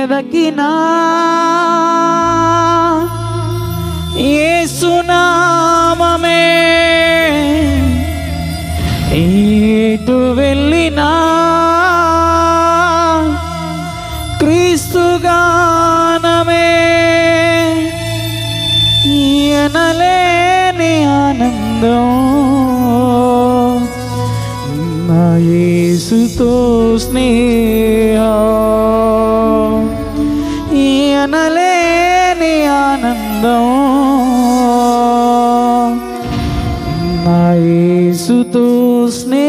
వెదకినా. ఏసునామమే. ఏటు వెళ్ళినా. క్రీస్తుగానమే. ఈయనలేని ఆనందం. నా యేసుతో నా యేసుతో స్నేహం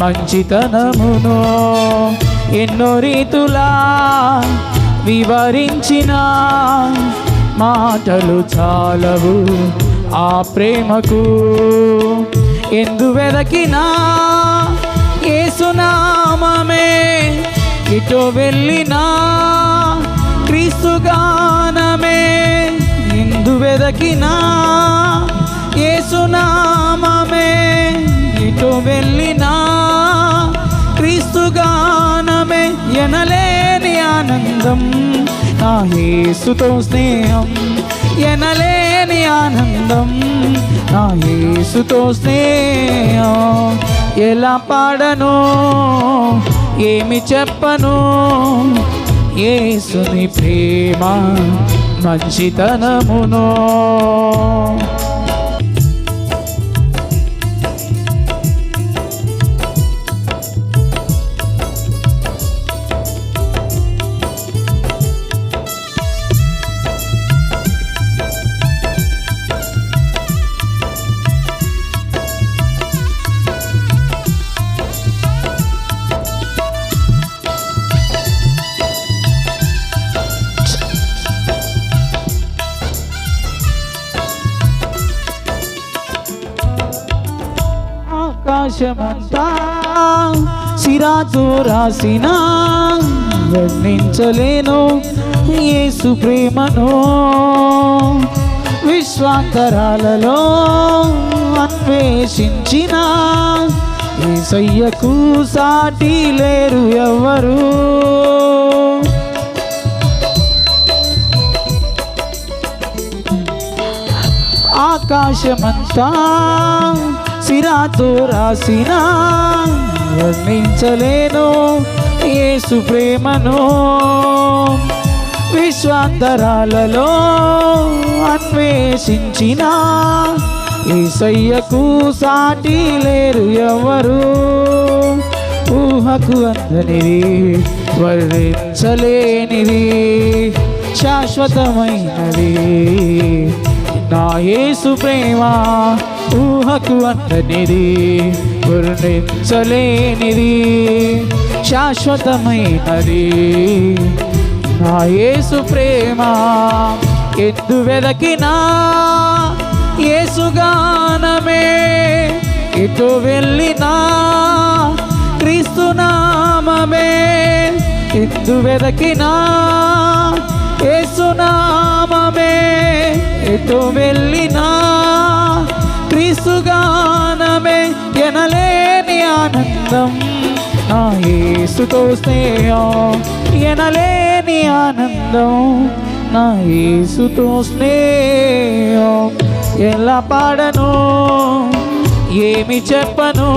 మంచితనమును ఎన్నో రీతులా వివరించిన మాటలు చాలవు ఆ ప్రేమకు. ఎందు వెదకినా ఏసునామమే ఇటు వెళ్ళినా క్రీస్తుగానమే ఎందు వెదకినా ఏసునామమే ఇటు వెళ్ళినా గానమే ఎనలేని ఆనందం. నా యేసుతో స్నేహం ఎనలేని ఆనందం. నా యేసుతో స్నేహం ఎలా పాడను? ఏమి చెప్పను? యేసుని ప్రేమ మంచితనమునో. ఆకాశమంతా సిరాతో రాసిన వర్ణించలేను యేసు ప్రేమను. విశ్వాంతరాలలో అన్వేషించిన ఏసయ్యకు సాటి లేరు ఎవరు ఆకాశమంతా సిరాతో రాసినా వర్ణించలేను యేసు ప్రేమను. విశ్వాంతరాలలో అన్వేషించిన ఏసయ్యకు సాటి లేరు ఎవరు. ఊహకు అందనిది వర్ణించలేనిది శాశ్వతమైనది నా యేసు ప్రేమ ఊహకు అందనిది వర్ణించలేనిది శాశ్వతమైనది. నా యేసు ప్రేమ ఎందు వెదకినా యేసుగానమే ఎటు వెళ్ళినా క్రీస్తునామమే ఎందు వెదకినా యేసునామమే ఎటు వెళ్ళినా. క్రీస్తుగానమే ఎనలేని ఆనందం. నా ఏసుతో స్నేహం ఎనలేని ఆనందం. నా ఏసుతో స్నేహం ఎలా పాడను? ఏమి చెప్పను?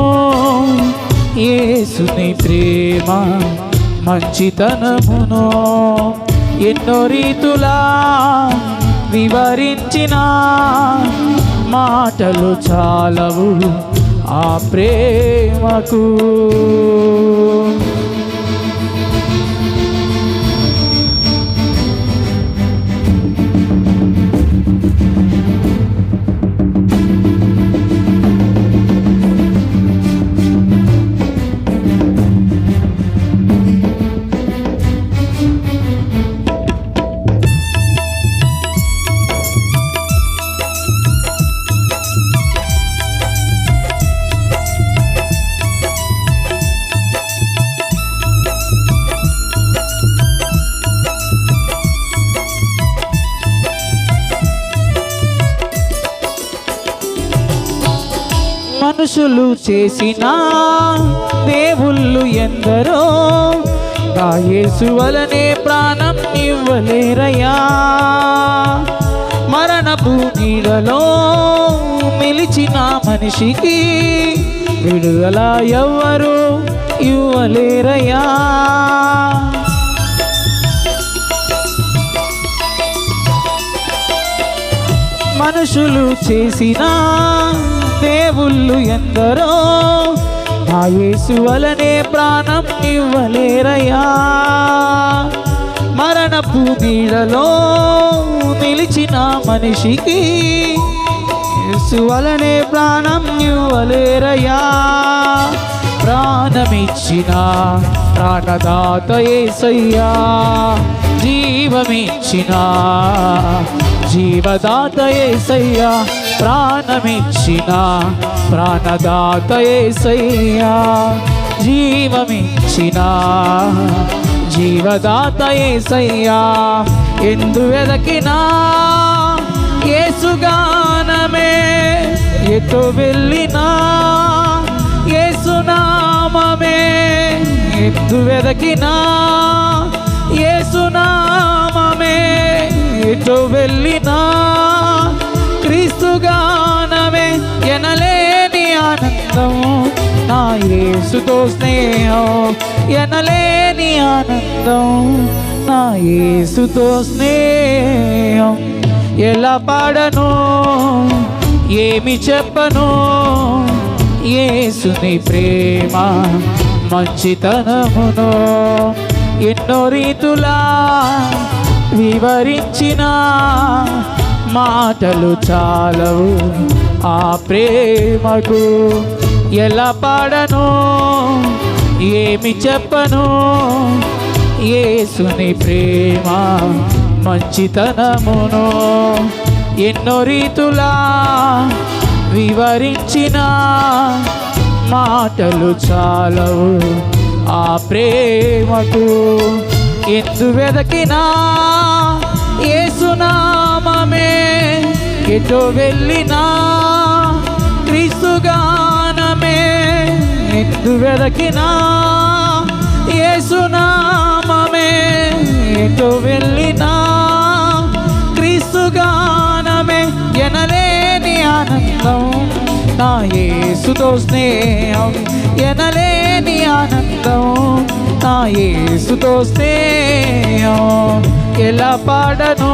ఏసుని ప్రేమ మంచితనమును ఎన్నో రీతులా వివరించిన మాటలు చాలవు ఆ ప్రేమకు. మనుషులు చేసిన దేవుళ్ళు ఎందరో కాయేసు వలనే ప్రాణం ఇవ్వలేరయ్యా. మరణపు నీడలో మిలిచిన మనిషికి విడుదల ఎవ్వరు ఇవ్వలేరయ్యా. మనుషులు చేసిన దేవుళ్ళు ఎందరో ఆ యేసు వలనే ప్రాణం ఇవ్వలేరయ్యా. మరణపు నీడలో నిలిచిన మనిషికి యేసు వలనే ప్రాణం ఇవ్వలేరయ్యా. ప్రాణమిచ్చిన ప్రాణదాత ఏసయ్యా. జీవమిచ్చిన జీవదాత ఏసయ్యా. ప్రాణమిచ్చిన ప్రాణదాత ఏసయ్యా జీవమిచ్చిన జీవదాత ఏసయ్యా ఎందు వెదకినా ఏసుగానమే ఎటు వెళ్ళినా యేసునామమే ఎందు వెదకినా యేసునామమే ఎటు వెళ్ళినా గానమే ఎనలేని ఆనందం. నా యేసుతో స్నేహం ఎనలేని ఆనందం. నా యేసుతో స్నేహం ఎలా పాడను? ఏమి చెప్పను? యేసుని ప్రేమ మంచితనమును ఎన్నో రీతులా వివరించినా మాటలు చాలవు. ఆ ప్రేమకు ఎలా పాడను? ఏమి చెప్పను? యేసుని ప్రేమ మంచితనమును ఎన్నో రీతులా వివరించిన. మాటలు చాలవు. ఆ ప్రేమకు ఎందు వెదకినా? ఏసునామమే ఎటు వెళ్ళినా క్రీస్తుగానమే నిన్ను వెదకినా. ఏసునామమే ఎటు వెళ్ళినా క్రీస్తుగానమే ఎనలేని ఆనందం. నా యేసుతో స్నేహం ఎనలేని ఆనందం. నా యేసుతో స్నేహం ఎలా పాడను?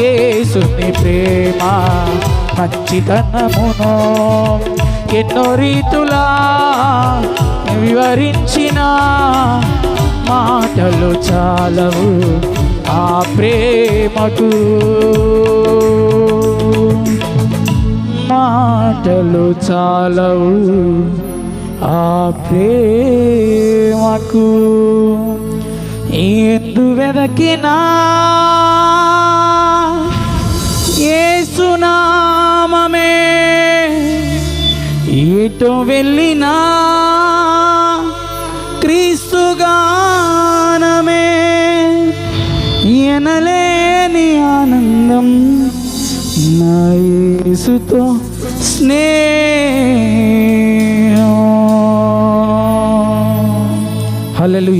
యేసుని ప్రేమ మంచితనమును ఎన్నో రీతులా వివరించిన మాటలు చాలవు ఆ ప్రేమకు. మాటలు చాలవు ఆ ప్రేమకు. ఎందు వెదకినా ఏసునామే ఇటు వెళ్ళినా క్రీస్తుగానమే ఎనలేని ఆనందం నా యేసుతో స్నేహ. హలో